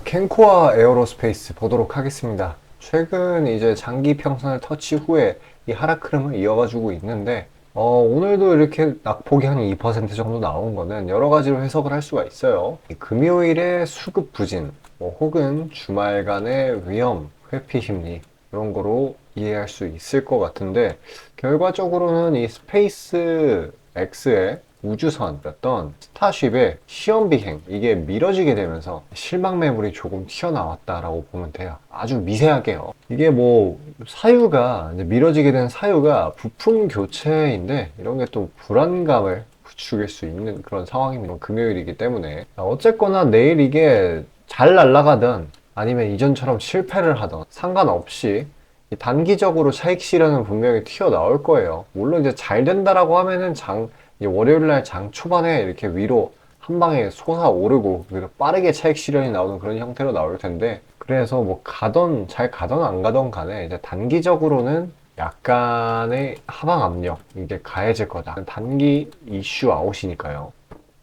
자, 캔코아 에어로스페이스 보도록 하겠습니다. 최근 이제 장기 평선을 터치 후에 이 하락 흐름을 이어가지고 있는데, 어, 오늘도 이렇게 낙폭이 한 2% 정도 나온 거는 여러 가지로 해석을 할 수가 있어요. 이 금요일에 수급 부진, 뭐 혹은 주말간의 위험, 회피 심리, 이런 거로 이해할 수 있을 것 같은데, 결과적으로는 이 스페이스 X의 우주선이었던 스타쉽의 시험 비행 이게 미뤄지게 되면서 실망 매물이 조금 튀어나왔다라고 보면 돼요. 아주 미세하게요. 이게 뭐 사유가 미뤄지게 된 사유가 부품 교체인데 이런 게 또 불안감을 부추길 수 있는 그런 상황입니다. 금요일이기 때문에 어쨌거나 내일 이게 잘 날아가든 아니면 이전처럼 실패를 하던 상관없이 이 단기적으로 차익 실현은 분명히 튀어나올 거예요. 물론 이제 잘 된다라고 하면은 장 이 월요일 날 장 초반에 이렇게 위로 한 방에 솟아오르고 빠르게 차익 실현이 나오는 그런 형태로 나올 텐데 그래서 뭐 가던 잘 가던 안 가던 간에 이제 단기적으로는 약간의 하방 압력 이게 가해질 거다. 단기 이슈 아웃이니까요.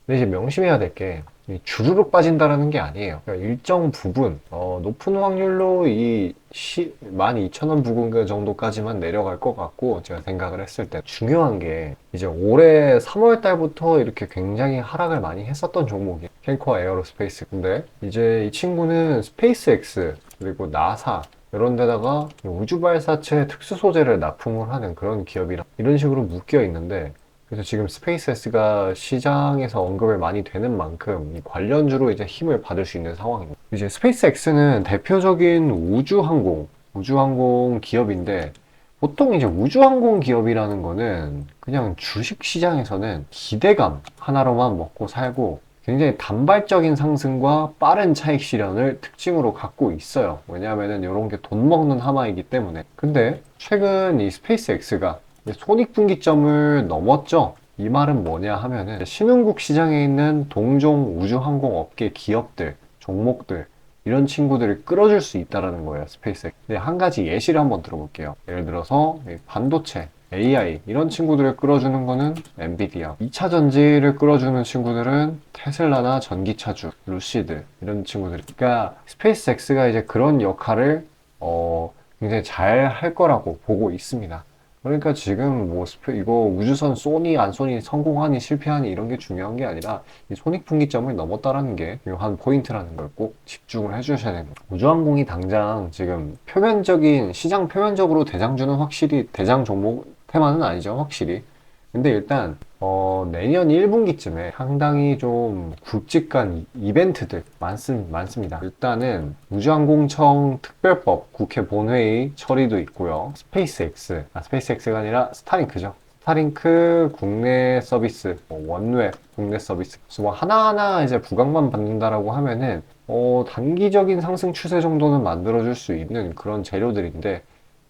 근데 이제 명심해야 될게 주르륵 빠진다라는 게 아니에요. 그러니까 일정 부분 어, 높은 확률로 이 시, 12,000원 부근 정도까지만 내려갈 것 같고 제가 생각을 했을 때. 중요한 게 이제 올해 3월 달부터 이렇게 굉장히 하락을 많이 했었던 종목이 캔코아 에어로스페이스. 근데 이제 이 친구는 스페이스X 그리고 나사 이런 데다가 우주 발사체 특수 소재를 납품을 하는 그런 기업이라 이런 식으로 묶여 있는데 그래서 지금 스페이스X가 시장에서 언급을 많이 되는 만큼 이 관련주로 이제 힘을 받을 수 있는 상황입니다. 이제 스페이스X는 대표적인 우주항공, 우주항공 기업인데 보통 이제 우주항공 기업이라는 거는 그냥 주식 시장에서는 기대감 하나로만 먹고 살고 굉장히 단발적인 상승과 빠른 차익 실현을 특징으로 갖고 있어요. 왜냐하면 이런 게 돈 먹는 하마이기 때문에. 근데 최근 이 스페이스X가 손익분기점을 넘었죠. 이 말은 뭐냐 하면은 신흥국 시장에 있는 동종 우주항공업계 기업들, 종목들 이런 친구들을 끌어줄 수 있다라는 거예요. 스페이스X. 근데 한 가지 예시를 한번 들어볼게요. 예를 들어서 반도체, AI 이런 친구들을 끌어주는 거는 엔비디아 2차 전지를 끌어주는 친구들은 테슬라나 전기차주, 루시드 이런 친구들 그러니까 스페이스X가 이제 그런 역할을 어, 굉장히 잘 할 거라고 보고 있습니다. 그러니까 지금 뭐 스페, 이거 우주선 쏘니 안 쏘니 성공하니 실패하니 이런 게 중요한 게 아니라 이 손익분기점을 넘었다라는 게 한 포인트라는 걸 꼭 집중을 해주셔야 됩니다. 우주항공이 당장 지금 표면적인 시장 표면적으로 대장주는 확실히 대장 종목 테마는 아니죠 확실히. 근데 일단 어, 내년 1분기쯤에 상당히 좀 굵직한 이벤트들 많습, 많습니다. 일단은 우주항공청 특별법 국회 본회의 처리도 있고요. 스페이스X, 아, 스페이스X가 아니라 스타링크죠. 스타링크 국내 서비스, 뭐 원웹 국내 서비스. 그래서 뭐 하나하나 이제 부각만 받는다라고 하면은 어, 단기적인 상승 추세 정도는 만들어줄 수 있는 그런 재료들인데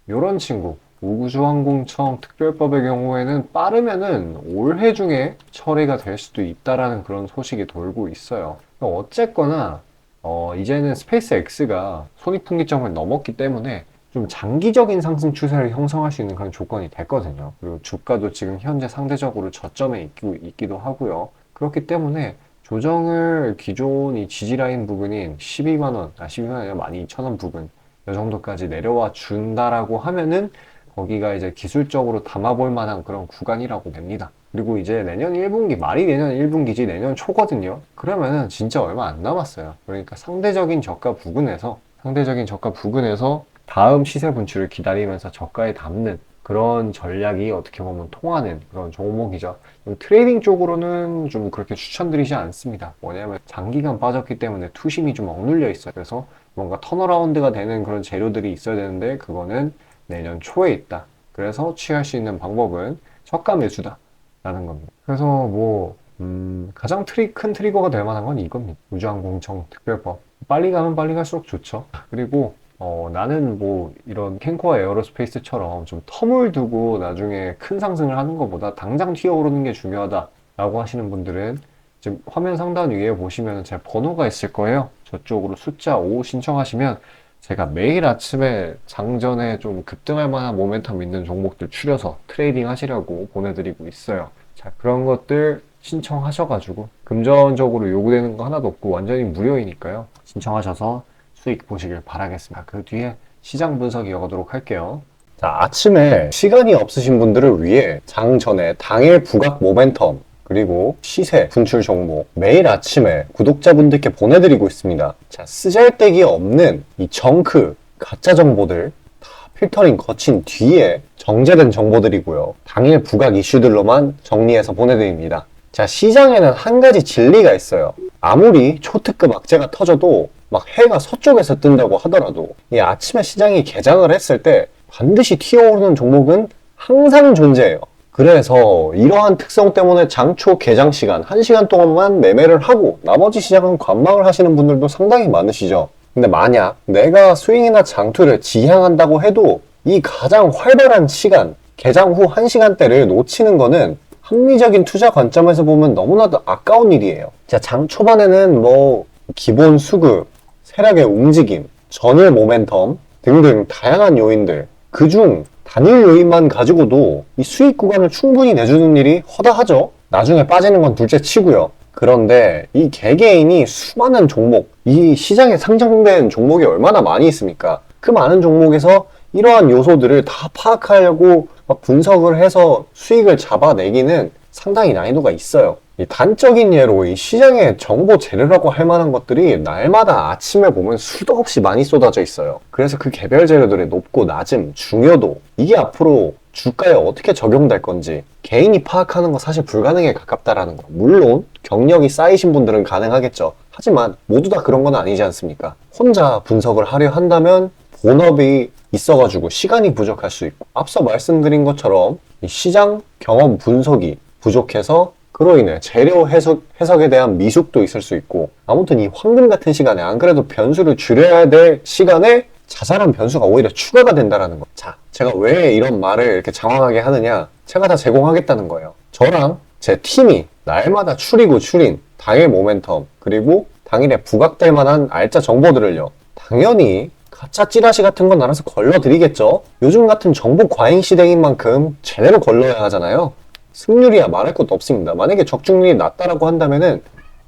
이런 친구 우주항공청 특별법의 경우에는 빠르면은 올해 중에 처리가 될 수도 있다라는 그런 소식이 돌고 있어요. 어쨌거나 어, 이제는 스페이스X가 손익분기점을 넘었기 때문에 좀 장기적인 상승 추세를 형성할 수 있는 그런 조건이 됐거든요. 그리고 주가도 지금 현재 상대적으로 저점에 있기도, 있기도 하고요. 그렇기 때문에 조정을 기존 이 지지라인 부분인 12만원, 아, 12만원 아니라 12,000원 부분, 이 정도까지 내려와 준다라고 하면은 거기가 이제 기술적으로 담아볼 만한 그런 구간이라고 봅니다. 그리고 이제 내년 1분기, 말이 내년 1분기지 내년 초거든요. 그러면은 진짜 얼마 안 남았어요. 그러니까 상대적인 저가 부근에서, 상대적인 저가 부근에서 다음 시세 분출을 기다리면서 저가에 담는 그런 전략이 어떻게 보면 통하는 그런 종목이죠. 트레이딩 쪽으로는 좀 그렇게 추천드리지 않습니다. 뭐냐면 장기간 빠졌기 때문에 투심이 좀 억눌려 있어요. 그래서 뭔가 턴어라운드가 되는 그런 재료들이 있어야 되는데 그거는 내년 초에 있다. 그래서 취할 수 있는 방법은 저가 매수다. 라는 겁니다. 그래서 뭐, 음, 가장 트리, 큰 트리거가 될 만한 건 이겁니다. 우주항공청 특별법. 빨리 가면 빨리 갈수록 좋죠. 그리고, 어, 나는 뭐, 이런 캔코아 에어로스페이스처럼 좀 텀을 두고 나중에 큰 상승을 하는 것보다 당장 튀어오르는 게 중요하다. 라고 하시는 분들은 지금 화면 상단 위에 보시면 제 번호가 있을 거예요. 저쪽으로 숫자 5 신청하시면 제가 매일 아침에 장전에 좀 급등할 만한 모멘텀 있는 종목들 추려서 트레이딩 하시려고 보내드리고 있어요. 자, 그런 것들 신청하셔가지고 금전적으로 요구되는 거 하나도 없고 완전히 무료이니까요. 신청하셔서 수익 보시길 바라겠습니다. 그 뒤에 시장 분석 이어가도록 할게요. 자, 아침에 시간이 없으신 분들을 위해 장 전에 당일 부각 모멘텀 그리고 시세 분출 종목 매일 아침에 구독자분들께 보내드리고 있습니다. 자, 쓰잘데기 없는 이 정크 가짜 정보들 다 필터링 거친 뒤에 정제된 정보들이고요. 당일 부각 이슈들로만 정리해서 보내드립니다. 자, 시장에는 한 가지 진리가 있어요. 아무리 초특급 악재가 터져도 막 해가 서쪽에서 뜬다고 하더라도 이 아침에 시장이 개장을 했을 때 반드시 튀어오르는 종목은 항상 존재해요. 그래서 이러한 특성 때문에 장초 개장 시간 1시간 동안만 매매를 하고 나머지 시장은 관망을 하시는 분들도 상당히 많으시죠. 근데 만약 내가 스윙이나 장투를 지향한다고 해도 이 가장 활발한 시간, 개장 후 1시간대를 놓치는 거는 합리적인 투자 관점에서 보면 너무나도 아까운 일이에요. 자, 장 초반에는 뭐 기본 수급, 세력의 움직임, 전일 모멘텀 등등 다양한 요인들 그중 단일 요인만 가지고도 이 수익 구간을 충분히 내주는 일이 허다하죠. 나중에 빠지는 건 둘째 치고요. 그런데 이 개개인이 수많은 종목, 이 시장에 상장된 종목이 얼마나 많이 있습니까? 그 많은 종목에서 이러한 요소들을 다 파악하려고 막 분석을 해서 수익을 잡아내기는 상당히 난이도가 있어요. 이 단적인 예로 이 시장의 정보 재료라고 할 만한 것들이 날마다 아침에 보면 수도 없이 많이 쏟아져 있어요. 그래서 그 개별 재료들의 높고 낮음, 중요도 이게 앞으로 주가에 어떻게 적용될 건지 개인이 파악하는 거 사실 불가능에 가깝다라는 거. 물론 경력이 쌓이신 분들은 가능하겠죠. 하지만 모두 다 그런 건 아니지 않습니까? 혼자 분석을 하려 한다면 본업이 있어가지고 시간이 부족할 수 있고 앞서 말씀드린 것처럼 이 시장 경험 분석이 부족해서 그로 인해 재료 해석, 해석에 대한 미숙도 있을 수 있고 아무튼 이 황금 같은 시간에 안 그래도 변수를 줄여야 될 시간에 자잘한 변수가 오히려 추가가 된다라는 거. 자, 제가 왜 이런 말을 이렇게 장황하게 하느냐? 제가 다 제공하겠다는 거예요. 저랑 제 팀이 날마다 추리고 추린 당일 모멘텀 그리고 당일에 부각될 만한 알짜 정보들을요. 당연히 가짜 찌라시 같은 건 알아서 걸러드리겠죠. 요즘 같은 정보 과잉 시대인 만큼 제대로 걸러야 하잖아요. 승률이야 말할 것도 없습니다. 만약에 적중률이 낮다라고 한다면은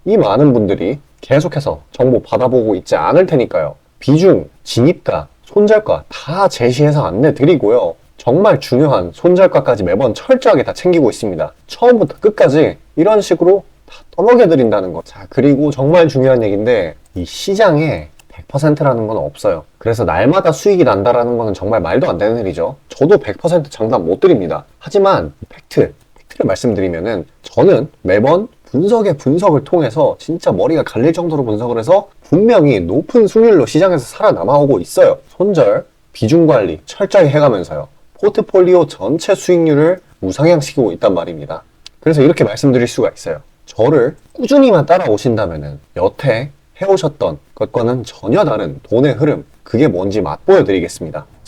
이 많은 분들이 계속해서 정보 받아보고 있지 않을 테니까요. 비중, 진입가, 손절가 다 제시해서 안내 드리고요. 정말 중요한 손절가까지 매번 철저하게 다 챙기고 있습니다. 처음부터 끝까지 이런 식으로 다 떠먹여 드린다는 거. 자, 그리고 정말 중요한 얘기인데 이 시장에 100%라는 건 없어요. 그래서 날마다 수익이 난다라는 거는 정말 말도 안 되는 일이죠. 저도 100% 장담 못 드립니다. 하지만 팩트, 팩트를 말씀드리면은 저는 매번 분석의 분석을 통해서 진짜 머리가 갈릴 정도로 분석을 해서 분명히 높은 수익률로 시장에서 살아남아오고 있어요. 손절, 비중 관리 철저히 해가면서요. 포트폴리오 전체 수익률을 우상향시키고 있단 말입니다. 그래서 이렇게 말씀드릴 수가 있어요. 저를 꾸준히만 따라오신다면은 여태 해오셨던 것과는 전혀 다른 돈의 흐름, 그게 뭔지 맛보여 드리겠습니다.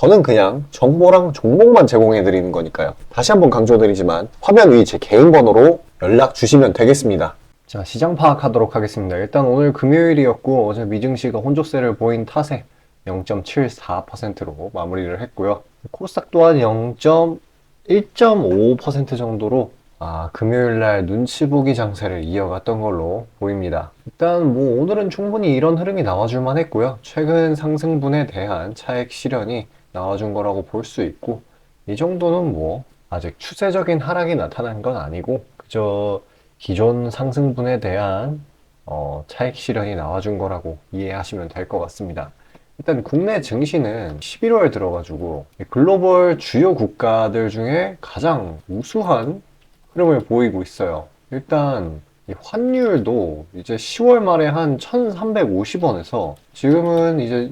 저는 그냥 정보랑 종목만 제공해 드리는 거니까요. 다시 한번 강조드리지만 화면 위 제 개인 번호로 연락 주시면 되겠습니다. 자, 시장 파악하도록 하겠습니다. 일단 오늘 금요일이었고 어제 미증시가 혼조세를 보인 탓에 0.74%로 마무리를 했고요. 코스닥 또한 0.1.5% 정도로 아, 금요일 날 눈치 보기 장세를 이어갔던 걸로 보입니다. 일단 뭐 오늘은 충분히 이런 흐름이 나와줄 만 했고요. 최근 상승분에 대한 차액 실현이 나와준 거라고 볼 수 있고 이 정도는 뭐 아직 추세적인 하락이 나타난 건 아니고 그저 기존 상승분에 대한 어, 차익 실현이 나와준 거라고 이해하시면 될 것 같습니다. 일단 국내 증시는 11월 들어가지고 글로벌 주요 국가들 중에 가장 우수한 흐름을 보이고 있어요. 일단 이 환율도 이제 10월 말에 한 1350원에서 지금은 이제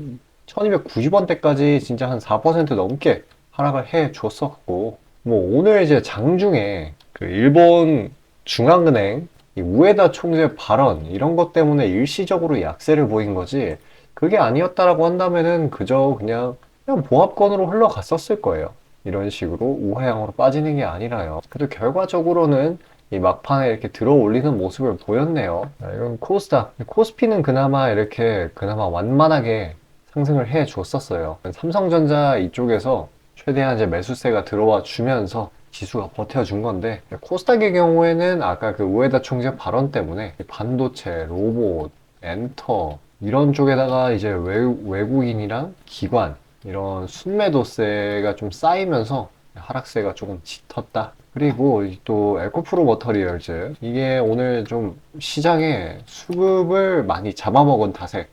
1290원대까지 진짜 한 4% 넘게 하락을 해 줬었고 뭐 오늘 이제 장중에 그 일본 중앙은행 이 우에다 총재 발언 이런 것 때문에 일시적으로 약세를 보인 거지 그게 아니었다라고 한다면은 그저 그냥 그냥 보합권으로 흘러갔었을 거예요. 이런 식으로 우하향으로 빠지는 게 아니라요. 그래도 결과적으로는 이 막판에 이렇게 들어 올리는 모습을 보였네요. 자, 이건 코스닥. 코스피는 그나마 이렇게 그나마 완만하게 상승을 해 줬었어요. 삼성전자 이쪽에서 최대한 이제 매수세가 들어와 주면서 지수가 버텨준 건데 코스닥의 경우에는 아까 그 우에다 총재 발언 때문에 반도체, 로봇, 엔터 이런 쪽에다가 이제 외, 외국인이랑 기관 이런 순매도세가 좀 쌓이면서 하락세가 조금 짙었다. 그리고 이또 에코프로 머터리얼즈 이게 오늘 좀 시장에 수급을 많이 잡아먹은 탓에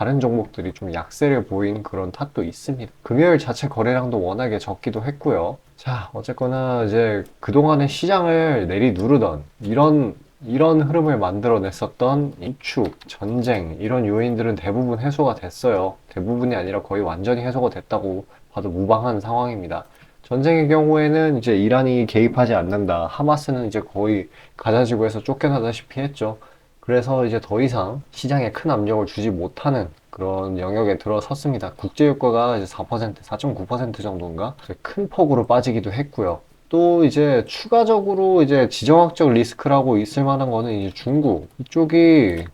다른 종목들이 좀 약세를 보인 그런 탓도 있습니다. 금요일 자체 거래량도 워낙에 적기도 했고요. 자, 어쨌거나 이제 그동안의 시장을 내리누르던 이런 이런 흐름을 만들어냈었던 인축, 전쟁 이런 요인들은 대부분 해소가 됐어요. 대부분이 아니라 거의 완전히 해소가 됐다고 봐도 무방한 상황입니다. 전쟁의 경우에는 이제 이란이 개입하지 않는다. 하마스는 이제 거의 가자지구에서 쫓겨나다시피 했죠. 그래서 이제 더 이상 시장에 큰 압력을 주지 못하는 그런 영역에 들어섰습니다. 국제유가가 이제 4%, 4.9% 정도인가? 큰 폭으로 빠지기도 했고요. 또 이제 추가적으로 이제 지정학적 리스크라고 있을 만한 거는 이제 중국 이쪽이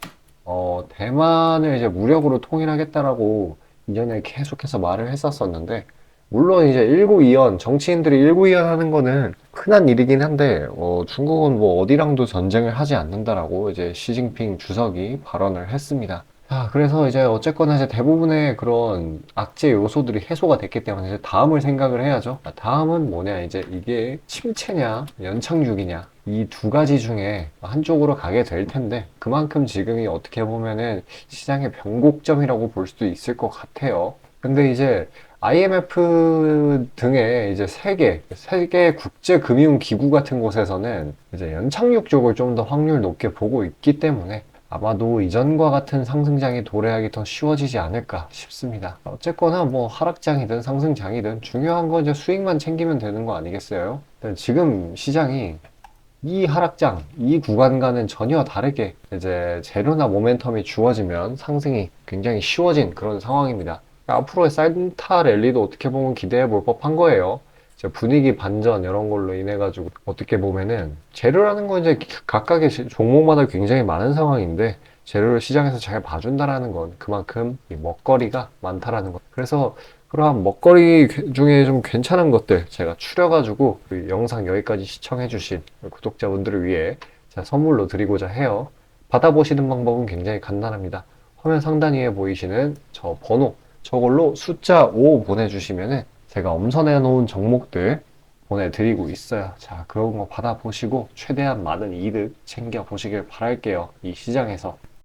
어, 대만을 이제 무력으로 통일하겠다라고 이전에 계속해서 말을 했었었는데 물론 이제 19이연 정치인들이 19이연 하는 거는 흔한 일이긴 한데 어, 중국은 뭐 어디랑도 전쟁을 하지 않는다라고 이제 시진핑 주석이 발언을 했습니다. 아, 그래서 이제 어쨌거나 이제 대부분의 그런 악재 요소들이 해소가 됐기 때문에 이제 다음을 생각을 해야죠. 아, 다음은 뭐냐, 이제 이게 침체냐, 연착륙이냐, 이 두 가지 중에 한쪽으로 가게 될 텐데, 그만큼 지금이 어떻게 보면은 시장의 변곡점이라고 볼 수도 있을 것 같아요. 근데 이제 IMF 등의 이제 세계, 세계 국제금융기구 같은 곳에서는 이제 연착륙 쪽을 좀 더 확률 높게 보고 있기 때문에 아마도 이전과 같은 상승장이 도래하기 더 쉬워지지 않을까 싶습니다. 어쨌거나 뭐 하락장이든 상승장이든 중요한 건 이제 수익만 챙기면 되는 거 아니겠어요? 지금 시장이 이 하락장, 이 구간과는 전혀 다르게 이제 재료나 모멘텀이 주어지면 상승이 굉장히 쉬워진 그런 상황입니다. 앞으로의 산타 랠리도 어떻게 보면 기대해 볼 법한 거예요. 분위기 반전 이런 걸로 인해 가지고 어떻게 보면은 재료라는 건 이제 각각의 시- 종목마다 굉장히 많은 상황인데 재료를 시장에서 잘 봐준다라는 건 그만큼 이 먹거리가 많다라는 것. 그래서 그러한 먹거리 중에 좀 괜찮은 것들 제가 추려가지고 그 영상 여기까지 시청해주신 구독자분들을 위해 선물로 드리고자 해요. 받아보시는 방법은 굉장히 간단합니다. 화면 상단 위에 보이시는 저 번호 저걸로 숫자 5 보내주시면은 제가 엄선해 놓은 종목들 보내드리고 있어요. 자, 그런 거 받아보시고 최대한 많은 이득 챙겨 보시길 바랄게요. 이 시장에서.